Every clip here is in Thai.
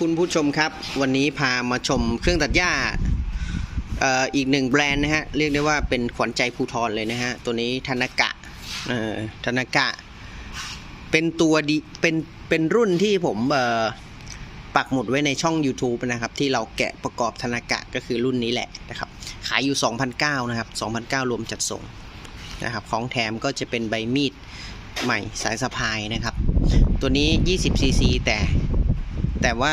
คุณผู้ชมครับ วันนี้พามาชมเครื่องตัดหญ้าอีกหนึ่งแบรนด์นะฮะ เรียกได้ว่าเป็นขวัญใจภูทรเลยนะฮะ ตัวนี้ธนกะธนกะ เป็นตัวดีเป็นเป็นรุ่นที่ผมปักหมุดไว้ในช่อง YouTube นะครับ ที่เราแกะประกอบธนกะก็คือรุ่นนี้แหละนะครับ ขายอยู่ 2,009นะครับ2,009รวมจัดส่งนะครับ ของแถมก็จะเป็นใบมีดใหม่สายสะพายนะครับ ตัวนี้ 20 cc แต่ แต่ว่า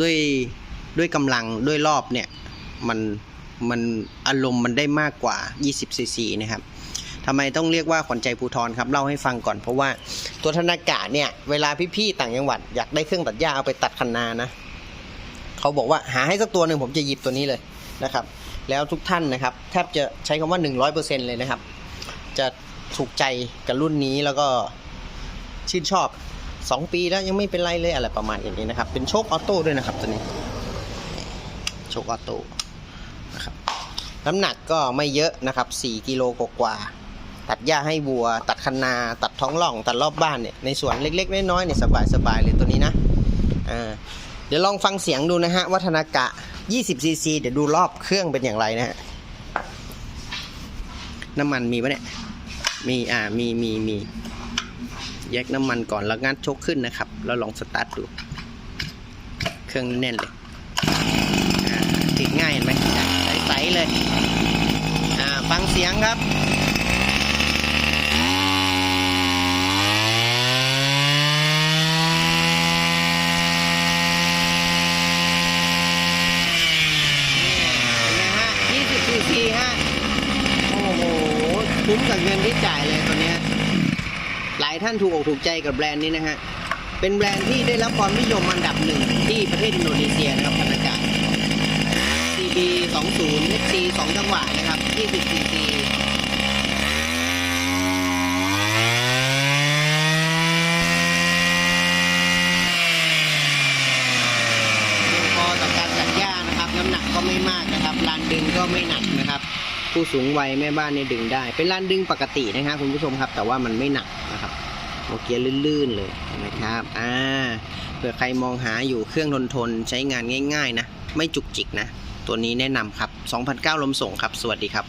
ด้วยด้วยกำลังด้วยรอบเนี่ยมันมันอารมณ์มันได้มากกว่า 20 cc นะครับทำไมต้องเรียกว่าขวัญใจภูทรครับเล่าให้ฟังก่อนเพราะว่าตัวธนากะเนี่ยเวลาพี่ๆต่างจังหวัดอยากได้เครื่องตัดหญ้าเอาไปตัดคันนานะเขาบอกว่าหาให้สักตัวหนึ่งผมจะหยิบตัวนี้เลยนะครับ แล้วทุกท่านนะครับแทบจะใช้คำว่า 100%เลยนะครับ จะถูกใจกับรุ่นนี้แล้วก็ชื่นชอบ 2 ปีแล้วยังไม่เป็นไรเลยอะไรประมาณอย่างนี้นะครับ เป็นโชคออโต้ด้วยนะครับตัวนี้ โชคออโต้นะครับน้ำหนักก็ไม่เยอะนะครับ 4 กิโลกว่าตัดหญ้าให้วัว ตัดคันนา ตัดท้องร่อง ตัดรอบบ้านเนี่ยในสวนเล็กๆน้อยๆเนี่ยสบายๆเลยตัวนี้นะอ่าเดี๋ยวลองฟังเสียงดูนะฮะวัฒนากะ 20ซีซีเดี๋ยวดูรอบเครื่องเป็นอย่างไรนะฮะน้ำมันมีปะเนี่ยมีอ่ามีมีมี แยกน้ำมันก่อนแล้วงัดชคขึ้นนะครับ แล้วลองสตาร์ทดู เครื่องแน่นเลยติดง่ายเห็นไหมใสๆเลยฟังเสียงครับนี่เห็นไหมฮะ20 cc ฮะโอ้โหคุ้มกับเงินที่จ่ายเลยตัวเนี้ย หลายท่านถูกอกถูกใจกับแบรนด์นี้นะฮะ เป็นแบรนด์ที่ได้รับความนิยมอันดับหนึ่งที่ประเทศอินโดนีเซียนะครับพันธกาศ CB 20 XC 2จังหวะนะครับ20 cc เพียงพอต่อการตัดหญ้านะครับน้ำหนักก็ไม่มากนะครับลานดึงก็ไม่หนักนะครับ ผู้สูงวัยแม่บ้านเนี่ยดึงได้ เป็นลานดึงปกตินะครับคุณผู้ชมครับ แต่ว่ามันไม่หนัก โอเคลื่นๆเลยนะครับ อ่า เผื่อใครมองหาอยู่เครื่องทนทนใช้งานง่าย ๆ นะ ไม่จุกจิกนะ ตัวนี้แนะนำครับ 2,009 ลมส่งครับ สวัสดีครับ